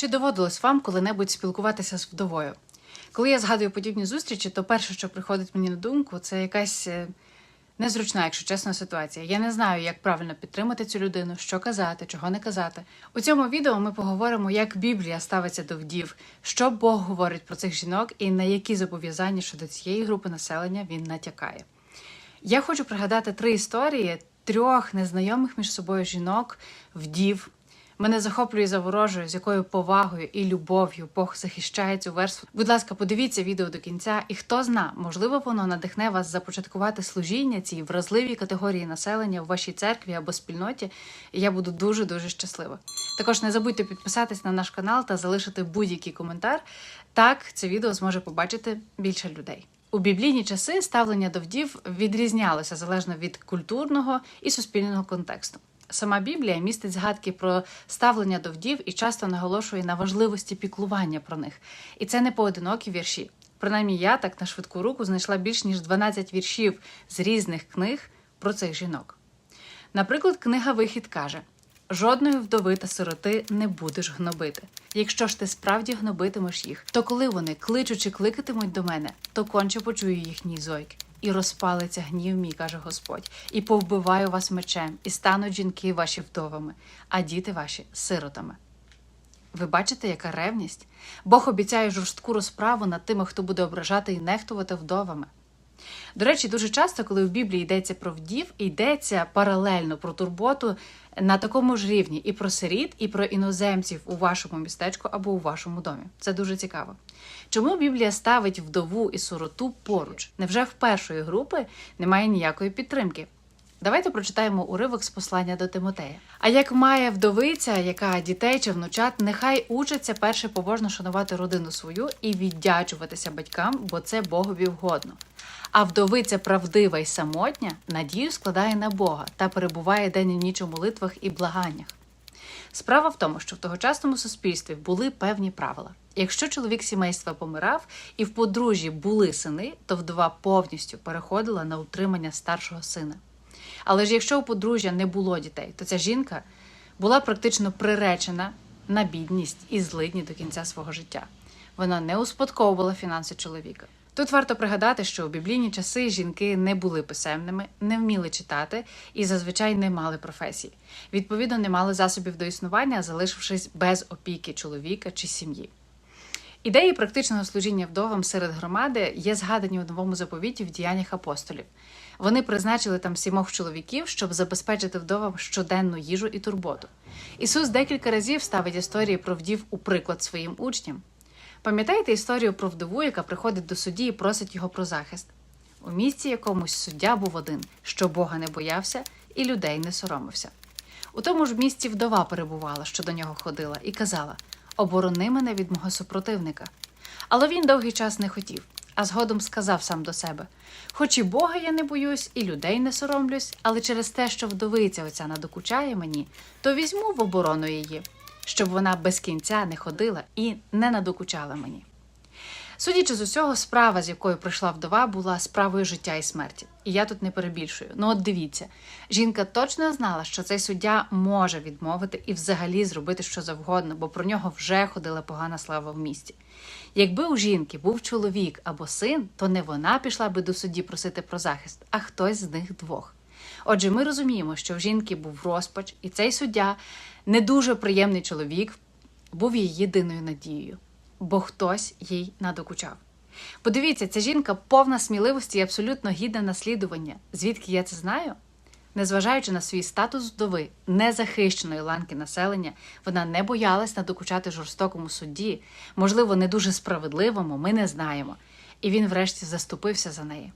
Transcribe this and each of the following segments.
Чи доводилось вам коли-небудь спілкуватися з вдовою? Коли я згадую подібні зустрічі, то перше, що приходить мені на думку, це якась е, незручна, якщо чесно, ситуація. Я не знаю, як правильно підтримати цю людину, що казати, чого не казати. У цьому відео ми поговоримо, як Біблія ставиться до вдів, що Бог говорить про цих жінок і на які зобов'язання щодо цієї групи населення він натякає. Я хочу пригадати три історії трьох незнайомих між собою жінок, вдів. Мене захоплює і заворожує, з якою повагою і любов'ю Бог захищає цю верству. Будь ласка, подивіться відео до кінця, і хто зна, можливо, воно надихне вас започаткувати служіння цій вразливій категорії населення в вашій церкві або спільноті. І я буду дуже дуже щаслива. Також не забудьте підписатись на наш канал та залишити будь-який коментар. Так це відео зможе побачити більше людей. У біблійні часи ставлення до вдів відрізнялося залежно від культурного і суспільного контексту. Сама Біблія містить згадки про ставлення до вдів і часто наголошує на важливості піклування про них. І це не поодинокі вірші. Принаймні, я так на швидку руку знайшла більш ніж 12 віршів з різних книг про цих жінок. Наприклад, книга Вихід каже: жодної вдови та сироти не будеш гнобити. Якщо ж ти справді гнобитимеш їх, то коли вони кличучи кликатимуть до мене, то конче почую їхній зойк. І розпалиться гнів мій, каже Господь, і повбиваю вас мечем, і стануть жінки ваші вдовами, а діти ваші сиротами. Ви бачите, яка ревність? Бог обіцяє жорстку розправу над тими, хто буде ображати і нехтувати вдовами. До речі, дуже часто, коли в Біблії йдеться про вдів, йдеться паралельно про турботу на такому ж рівні і про сиріт, і про іноземців у вашому містечку або у вашому домі. Це дуже цікаво. Чому Біблія ставить вдову і сироту поруч? Невже в першої групи немає ніякої підтримки? Давайте прочитаємо уривок з послання до Тимотея. А як має вдовиця, яка дітей чи внучат, нехай учиться перше побожно шанувати родину свою і віддячуватися батькам, бо це Богові вгодно. А вдовиця правдива й самотня надію складає на Бога та перебуває день і ніч у молитвах і благаннях. Справа в тому, що в тогочасному суспільстві були певні правила. Якщо чоловік сімейства помирав і в подружжі були сини, то вдова повністю переходила на утримання старшого сина. Але ж якщо у подружжя не було дітей, то ця жінка була практично приречена на бідність і злидні до кінця свого життя. Вона не успадковувала фінанси чоловіка. Тут варто пригадати, що у біблійні часи жінки не були писемними, не вміли читати і зазвичай не мали професії. Відповідно, не мали засобів до існування, залишившись без опіки чоловіка чи сім'ї. Ідеї практичного служіння вдовам серед громади є згадані у новому заповіті в діяннях апостолів. Вони призначили там сімох чоловіків, щоб забезпечити вдовам щоденну їжу і турботу. Ісус декілька разів ставить історії про вдів у приклад своїм учням. Пам'ятаєте історію про вдову, яка приходить до судді і просить його про захист? У місті якомусь суддя був один, що Бога не боявся і людей не соромився. У тому ж місті вдова перебувала, що до нього ходила, і казала: Оборони мене від мого супротивника. Але він довгий час не хотів, а згодом сказав сам до себе: Хоч і Бога я не боюсь, і людей не соромлюсь, але через те, що вдовиця оця надокучає мені, то візьму в оборону її, щоб вона без кінця не ходила і не надокучала мені. Судячи з усього, справа, з якою прийшла вдова, була справою життя і смерті. І я тут не перебільшую. Ну от дивіться, жінка точно знала, що цей суддя може відмовити і взагалі зробити що завгодно, бо про нього вже ходила погана слава в місті. Якби у жінки був чоловік або син, то не вона пішла би до судді просити про захист, а хтось з них двох. Отже, ми розуміємо, що в жінки був розпач, і цей суддя, не дуже приємний чоловік, був її єдиною надією бо хтось їй надокучав. Подивіться, ця жінка повна сміливості і абсолютно гідна наслідування. Звідки я це знаю? Незважаючи на свій статус вдови, незахищеної ланки населення, вона не боялась надокучати жорстокому судді, можливо, не дуже справедливому, ми не знаємо. І він, врешті, заступився за неї.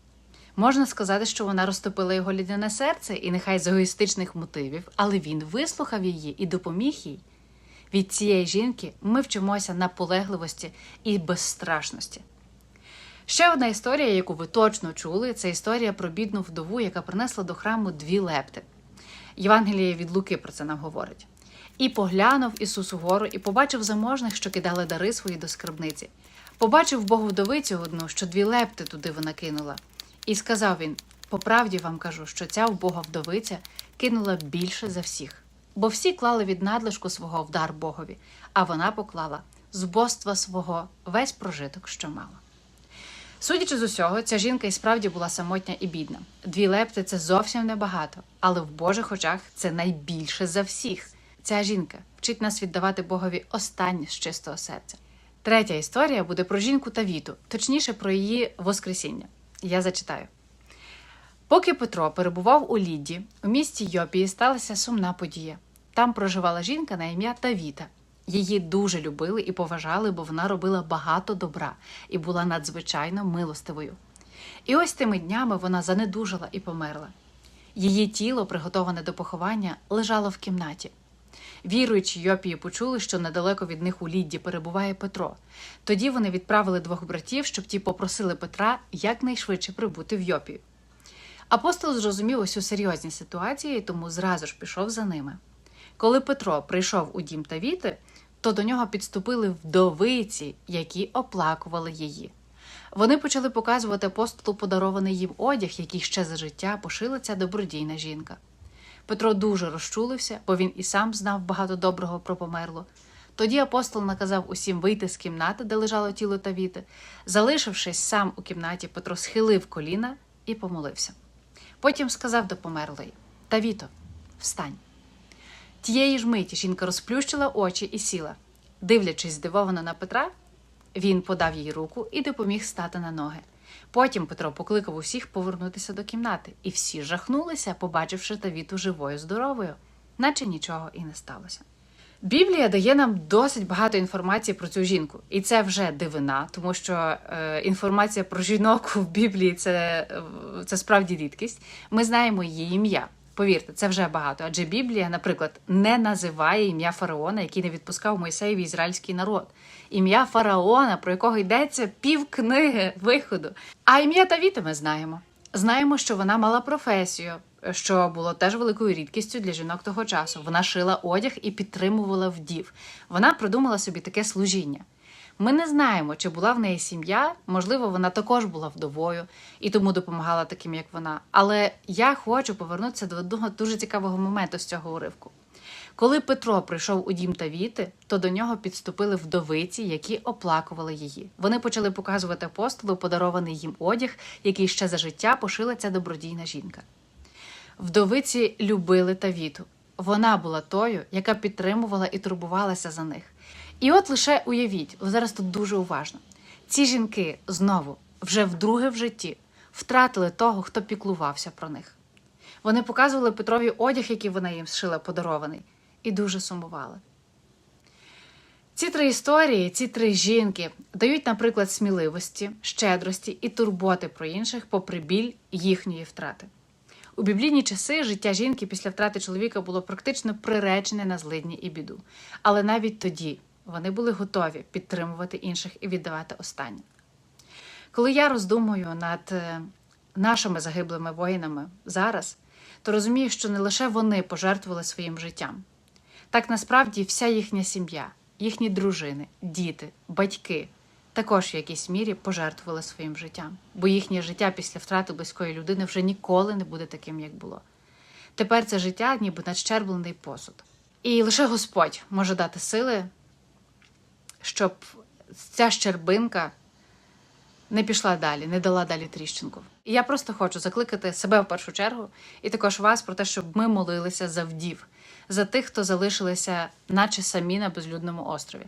Можна сказати, що вона розтопила його лідяне серце, і нехай з егоїстичних мотивів, але він вислухав її і допоміг їй. Від цієї жінки ми вчимося наполегливості і безстрашності. Ще одна історія, яку ви точно чули, це історія про бідну вдову, яка принесла до храму дві лепти. Євангеліє від Луки про це нам говорить. І поглянув Ісус угору, і побачив заможних, що кидали дари свої до скарбниці. Побачив Богу вдовицю одну, що дві лепти туди вона кинула. І сказав він: По правді вам кажу, що ця вбога вдовиця кинула більше за всіх. бо всі клали від надлишку свого в дар Богові, а вона поклала з божства свого весь прожиток, що мала. Судячи з усього, ця жінка і справді була самотня і бідна. Дві лепти це зовсім небагато, але в Божих очах це найбільше за всіх. Ця жінка вчить нас віддавати Богові останнє з чистого серця. Третя історія буде про жінку Тавіту, точніше про її Воскресіння. Я зачитаю. Поки Петро перебував у Лідді, у місті Йопії сталася сумна подія. Там проживала жінка на ім'я Тавіта. Її дуже любили і поважали, бо вона робила багато добра і була надзвичайно милостивою. І ось тими днями вона занедужала і померла. Її тіло, приготоване до поховання, лежало в кімнаті. Віруючі Йопії почули, що недалеко від них у Лідді перебуває Петро. Тоді вони відправили двох братів, щоб ті попросили Петра якнайшвидше прибути в Йопію. Апостол зрозумів усю серйозність ситуації, тому зразу ж пішов за ними. Коли Петро прийшов у дім Тавіти, то до нього підступили вдовиці, які оплакували її. Вони почали показувати апостолу подарований їм одяг, який ще за життя пошила ця добродійна жінка. Петро дуже розчулився, бо він і сам знав багато доброго про померлу. Тоді апостол наказав усім вийти з кімнати, де лежало тіло Тавіти. Залишившись сам у кімнаті, Петро схилив коліна і помолився. Потім сказав до померлої: Тавіто, встань. Тієї ж миті жінка розплющила очі і сіла. Дивлячись здивовано на Петра, він подав їй руку і допоміг стати на ноги. Потім Петро покликав усіх повернутися до кімнати, і всі жахнулися, побачивши Тавіту живою здоровою, наче нічого і не сталося. Біблія дає нам досить багато інформації про цю жінку, і це вже дивина, тому що е, інформація про жінок в Біблії це, е, це справді рідкість. Ми знаємо її ім'я. Повірте, це вже багато. Адже Біблія, наприклад, не називає ім'я фараона, який не відпускав Мойсеєві ізраїльський народ. Ім'я фараона, про якого йдеться пів книги виходу. А ім'я Тавіти ми знаємо. Знаємо, що вона мала професію, що було теж великою рідкістю для жінок того часу. Вона шила одяг і підтримувала вдів. Вона придумала собі таке служіння. Ми не знаємо, чи була в неї сім'я, можливо, вона також була вдовою і тому допомагала таким, як вона. Але я хочу повернутися до одного дуже цікавого моменту з цього уривку. Коли Петро прийшов у дім Тавіти, то до нього підступили вдовиці, які оплакували її. Вони почали показувати апостолу подарований їм одяг, який ще за життя пошила ця добродійна жінка. Вдовиці любили Тавіту. Вона була тою, яка підтримувала і турбувалася за них. І от лише уявіть, зараз тут дуже уважно. Ці жінки знову, вже вдруге в житті, втратили того, хто піклувався про них. Вони показували Петрові одяг, який вона їм зшила подарований, і дуже сумували. Ці три історії, ці три жінки дають, наприклад, сміливості, щедрості і турботи про інших, попри біль їхньої втрати. У біблійні часи життя жінки після втрати чоловіка було практично приречене на злидні і біду. Але навіть тоді вони були готові підтримувати інших і віддавати останнє. Коли я роздумую над е, нашими загиблими воїнами зараз, то розумію, що не лише вони пожертвували своїм життям. Так насправді вся їхня сім'я, їхні дружини, діти, батьки також в якійсь мірі пожертвували своїм життям, бо їхнє життя після втрати близької людини вже ніколи не буде таким, як було. Тепер це життя ніби надщерблений посуд. І лише Господь може дати сили, щоб ця щербинка не пішла далі, не дала далі тріщинку. І я просто хочу закликати себе в першу чергу, і також вас про те, щоб ми молилися за вдів, за тих, хто залишилися, наче самі на безлюдному острові.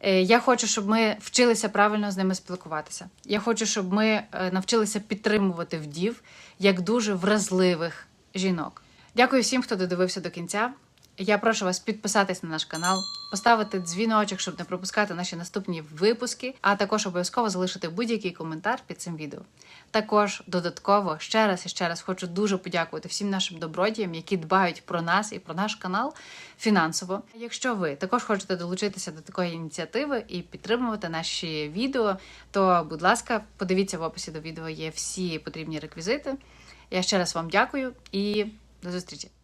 Е, Я хочу, щоб ми вчилися правильно з ними спілкуватися. Я хочу, щоб ми е, навчилися підтримувати вдів як дуже вразливих жінок. Дякую всім, хто додивився до кінця. Я прошу вас підписатись на наш канал, поставити дзвіночок, щоб не пропускати наші наступні випуски, а також обов'язково залишити будь-який коментар під цим відео. Також додатково ще раз і ще раз хочу дуже подякувати всім нашим добродіям, які дбають про нас і про наш канал фінансово. Якщо ви також хочете долучитися до такої ініціативи і підтримувати наші відео, то, будь ласка, подивіться в описі до відео є всі потрібні реквізити. Я ще раз вам дякую і до зустрічі!